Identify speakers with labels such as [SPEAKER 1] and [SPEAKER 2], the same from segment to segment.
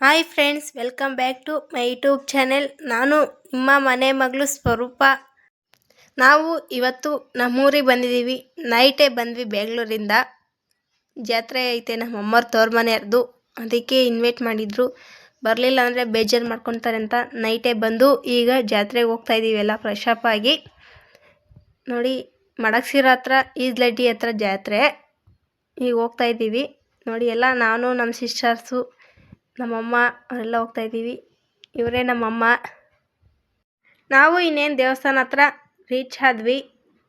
[SPEAKER 1] Hi friends, welcome back to my YouTube channel. ನಾನು ನಿಮ್ಮ ಮನೆ ಮಗಳು ಸ್ವರೂಪ. ನಾವು ಇವತ್ತು ನಮ್ಮೂರಿಗೆ ಬಂದಿದ್ದೀವಿ. ನೈಟೇ ಬಂದ್ವಿ ಬೆಂಗಳೂರಿಂದ. ಜಾತ್ರೆ ಐತೆ ನಮ್ಮ ತೋರ್ ಮನೆಯವ್ರದ್ದು ಅದಕ್ಕೆ ಇನ್ವೈಟ್ ಮಾಡಿದ್ರು. ಬರಲಿಲ್ಲ ಅಂದರೆ ಬೇಜಾರು ಮಾಡ್ಕೊತಾರೆ ಅಂತ ನೈಟೇ ಬಂದು ಈಗ ಜಾತ್ರೆಗೆ ಹೋಗ್ತಾ ಇದ್ದೀವಿ ಎಲ್ಲ ಫ್ರೆಶ್ ಅಪ್ ಆಗಿ. ನೋಡಿ, ಮಡಕ್ಸಿರೋ ಹತ್ರ ಈಜ್ಲಡ್ಡಿ ಹತ್ರ ಜಾತ್ರೆ. ಈಗ ಹೋಗ್ತಾ ಇದ್ದೀವಿ. ನೋಡಿ, ಎಲ್ಲ ನಾನು, ನಮ್ಮ ಸಿಸ್ಟರ್ಸು ನಮ್ಮಮ್ಮ ಅವರೆಲ್ಲ ಹೋಗ್ತಾ ಇದ್ದೀವಿ. ಇವರೇ ನಮ್ಮಮ್ಮ. ನಾವು ಇನ್ನೇನು ದೇವಸ್ಥಾನ ಹತ್ರ ರೀಚ್ ಆದ್ವಿ.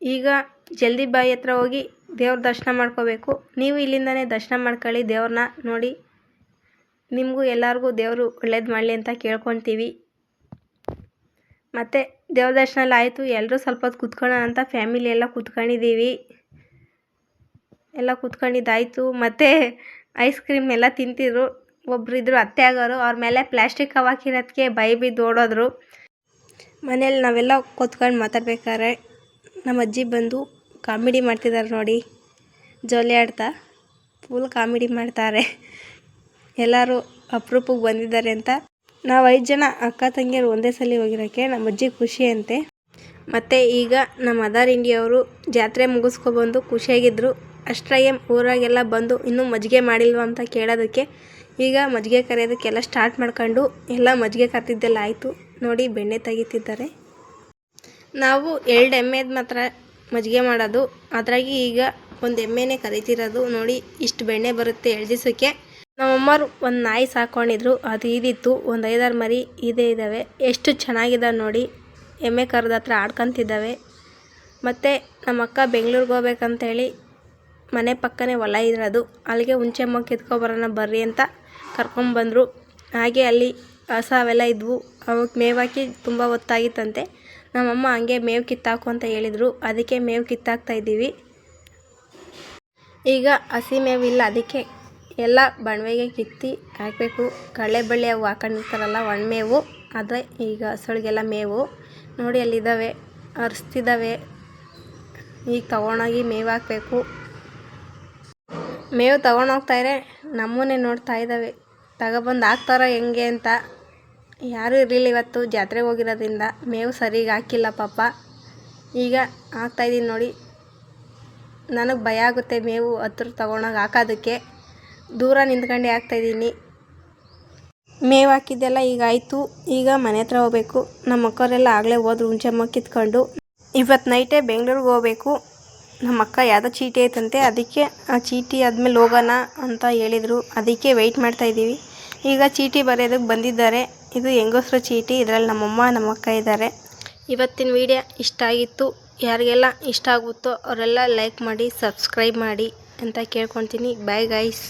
[SPEAKER 1] ಈಗ ಜಲ್ದಿ ಬಾಯಿ ಹತ್ರ ಹೋಗಿ ದೇವ್ರ ದರ್ಶನ ಮಾಡ್ಕೋಬೇಕು. ನೀವು ಇಲ್ಲಿಂದನೇ ದರ್ಶನ ಮಾಡ್ಕೊಳ್ಳಿ ದೇವ್ರನ್ನ ನೋಡಿ. ನಿಮಗೂ ಎಲ್ಲರಿಗೂ ದೇವರು ಒಳ್ಳೇದು ಮಾಡಲಿ ಅಂತ ಕೇಳ್ಕೊತೀವಿ. ಮತ್ತು ದೇವ್ರ ದರ್ಶನ ಎಲ್ಲ ಆಯಿತು. ಎಲ್ಲರೂ ಸ್ವಲ್ಪ ಹೊತ್ತು ಕುತ್ಕೊಳ್ಳೋಣ ಅಂತ ಫ್ಯಾಮಿಲಿ ಎಲ್ಲ ಕುತ್ಕೊಂಡಿದ್ದೀವಿ. ಎಲ್ಲ ಕುತ್ಕೊಂಡಿದ್ದಾಯಿತು. ಮತ್ತು ಐಸ್ ಕ್ರೀಮ್ ಎಲ್ಲ ತಿಂತಿದ್ರು. ಒಬ್ರು ಇದ್ರು ಅತ್ತೆ ಆಗೋರು, ಅವ್ರ ಮೇಲೆ ಪ್ಲಾಸ್ಟಿಕ್ ಅವಾಕಿರೋದಕ್ಕೆ ಬೈ ಬಿದ್ದು ಓಡೋದ್ರು. ಮನೇಲಿ ನಾವೆಲ್ಲ ಕೂತ್ಕೊಂಡು ಮಾತಾಡ್ಬೇಕಾದ್ರೆ ನಮ್ಮ ಅಜ್ಜಿ ಬಂದು ಕಾಮಿಡಿ ಮಾಡ್ತಿದ್ದಾರೆ ನೋಡಿ, ಜೋಲಿ ಆಡ್ತಾ ಫುಲ್ ಕಾಮಿಡಿ ಮಾಡ್ತಾರೆ. ಎಲ್ಲರೂ ಅಪರೂಪಕ್ಕೆ ಬಂದಿದ್ದಾರೆ ಅಂತ. ನಾವು ಐದು ಜನ ಅಕ್ಕ ತಂಗಿಯರು ಒಂದೇ ಸಲ ಹೋಗಿರೋಕ್ಕೆ ನಮ್ಮ ಅಜ್ಜಿ ಖುಷಿ ಅಂತೆ. ಮತ್ತು ಈಗ ನಮ್ಮ ಅದರ್ ಇಂಡಿಯವರು ಜಾತ್ರೆ ಮುಗಿಸ್ಕೊಬಂದು ಖುಷಿಯಾಗಿದ್ದರು ಅಷ್ಟರಾಗೆ ಊರಾಗೆಲ್ಲ ಬಂದು ಇನ್ನೂ ಮಜ್ಜಿಗೆ ಮಾಡಿಲ್ವ ಅಂತ ಕೇಳೋದಕ್ಕೆ ಈಗ ಮಜ್ಜಿಗೆ ಕರೆಯೋದಕ್ಕೆಲ್ಲ ಸ್ಟಾರ್ಟ್ ಮಾಡ್ಕೊಂಡು ಎಲ್ಲ ಮಜ್ಜಿಗೆ ಕರ್ತಿದ್ದೆಲ್ಲ ಆಯಿತು. ನೋಡಿ ಬೆಣ್ಣೆ ತೆಗಿತಿದ್ದಾರೆ. ನಾವು ಎರಡು ಎಮ್ಮೆದು ಮಾತ್ರ ಮಜ್ಜಿಗೆ ಮಾಡೋದು. ಅದರಾಗಿ ಈಗ ಒಂದು ಎಮ್ಮೆನೇ ಕರಿತಿರೋದು. ನೋಡಿ ಇಷ್ಟು ಬೆಣ್ಣೆ ಬರುತ್ತೆ ಎರಡು ದಿವಸಕ್ಕೆ. ನಮ್ಮಮ್ಮರು ಒಂದು ನಾಯಿ ಸಾಕೊಂಡಿದ್ರು. ಅದು ಇದಿತ್ತು ಒಂದು ಐದಾರು ಮರಿ ಇದೇ ಇದ್ದಾವೆ ಎಷ್ಟು ಚೆನ್ನಾಗಿದ್ದಾವೆ ನೋಡಿ. ಎಮ್ಮೆ ಕರೆದ ಹತ್ರ ಆಡ್ಕೊತಿದ್ದಾವೆ. ಮತ್ತು ನಮ್ಮ ಅಕ್ಕ ಬೆಂಗ್ಳೂರಿಗೆ ಹೋಗ್ಬೇಕಂತೇಳಿ ಮನೆ ಪಕ್ಕನೇ ಹೊಲ ಇರೋದು. ಅಲ್ಲಿಗೆ ಹುಂಚೆ ಮಗ್ ಕಿತ್ಕೊಬರೋಣ ಬರ್ರಿ ಅಂತ ಕರ್ಕೊಂಬಂದರು ಹಾಗೆ ಅಲ್ಲಿ ಹಸ ಅವೆಲ್ಲ ಇದ್ವು. ಅವಕ್ಕೆ ಮೇವು ಹಾಕಿ ತುಂಬ ಹೊತ್ತಾಗಿತ್ತಂತೆ. ನಮ್ಮಮ್ಮ ಹಂಗೆ ಮೇವು ಕಿತ್ತಾಕು ಅಂತ ಹೇಳಿದರು. ಅದಕ್ಕೆ ಮೇವು ಕಿತ್ತಾಕ್ತಾ ಇದ್ದೀವಿ. ಈಗ ಹಸಿ ಮೇವು ಇಲ್ಲ. ಅದಕ್ಕೆ ಎಲ್ಲ ಬಣವೆಗೆ ಕಿತ್ತಿ ಹಾಕಬೇಕು. ಕಳೆ ಬಳ್ಳಿ ಅವು ಹಾಕೊಂಡಿರ್ತಾರಲ್ಲ ಒಣಮೇವು ಅದೇ ಈಗ ಹಸುಳಿಗೆಲ್ಲ ಮೇವು. ನೋಡಿ ಅಲ್ಲಿದ್ದಾವೆ, ಅರಿಸ್ತಿದ್ದಾವೆ. ಈಗ ತೊಗೊಂಡೋಗಿ ಮೇವು ಹಾಕಬೇಕು. ಮೇವು ತೊಗೊಂಡೋಗ್ತಾಯಿದ್ರೆ ನಮ್ಮನ್ನೇ ನೋಡ್ತಾ ಇದ್ದಾವೆ ತಗೊಬಂದು ಹಾಕ್ತಾರೋ ಹೆಂಗೆ ಅಂತ. ಯಾರೂ ಇರಲಿಲ್ಲ ಇವತ್ತು ಜಾತ್ರೆಗೆ ಹೋಗಿರೋದ್ರಿಂದ. ಮೇವು ಸರಿಗೆ ಹಾಕಿಲ್ಲ ಪಾಪ. ಈಗ ಹಾಕ್ತಾಯಿದ್ದೀನಿ ನೋಡಿ. ನನಗೆ ಭಯ ಆಗುತ್ತೆ ಮೇವು ಹತ್ರ ತೊಗೊಂಡೋಗಿ ಹಾಕೋದಕ್ಕೆ. ದೂರ ನಿಂತ್ಕೊಂಡೆ ಹಾಕ್ತಾಯಿದ್ದೀನಿ ಮೇವು ಹಾಕಿದ್ದೆಲ್ಲ ಈಗ ಆಯಿತು. ಈಗ ಮನೆ ಹತ್ರ ಹೋಗ್ಬೇಕು. ನಮ್ಮ ಅಕ್ಕವರೆಲ್ಲ ಆಗಲೇ ಹೋದ್ರು ಹುಂಚಮ್ಮ ಕಿತ್ಕೊಂಡು. ಇವತ್ತು ನೈಟೇ ಬೆಂಗಳೂರಿಗೆ ಹೋಗ್ಬೇಕು. ನಮ್ಮ ಅಕ್ಕ ಯಾವುದೋ ಚೀಟಿ ಐತಂತೆ, ಅದಕ್ಕೆ ಆ ಚೀಟಿ ಆದಮೇಲೆ ಹೋಗೋಣ ಅಂತ ಹೇಳಿದರು. ಅದಕ್ಕೆ ವೆಯ್ಟ್ ಮಾಡ್ತಾಯಿದ್ದೀವಿ ಈಗ ಚೀಟಿ ಬರೆಯೋದಕ್ಕೆ ಬಂದಿದ್ದಾರೆ. ಇದು ಹೆಂಗಸ್ರ ಚೀಟಿ, ಇದರಲ್ಲಿ ನಮ್ಮಮ್ಮ ನಮ್ಮ ಅಕ್ಕ ಇದ್ದಾರೆ. ಇವತ್ತಿನ ವಿಡಿಯೋ ಇಷ್ಟ ಆಗಿತ್ತು. ಯಾರಿಗೆಲ್ಲ ಇಷ್ಟ ಆಗುತ್ತೋ ಅವರೆಲ್ಲ ಲೈಕ್ ಮಾಡಿ ಸಬ್ಸ್ಕ್ರೈಬ್ ಮಾಡಿ ಅಂತ ಕೇಳ್ಕೊತೀನಿ ಬಾಯ್ ಗೈಸ್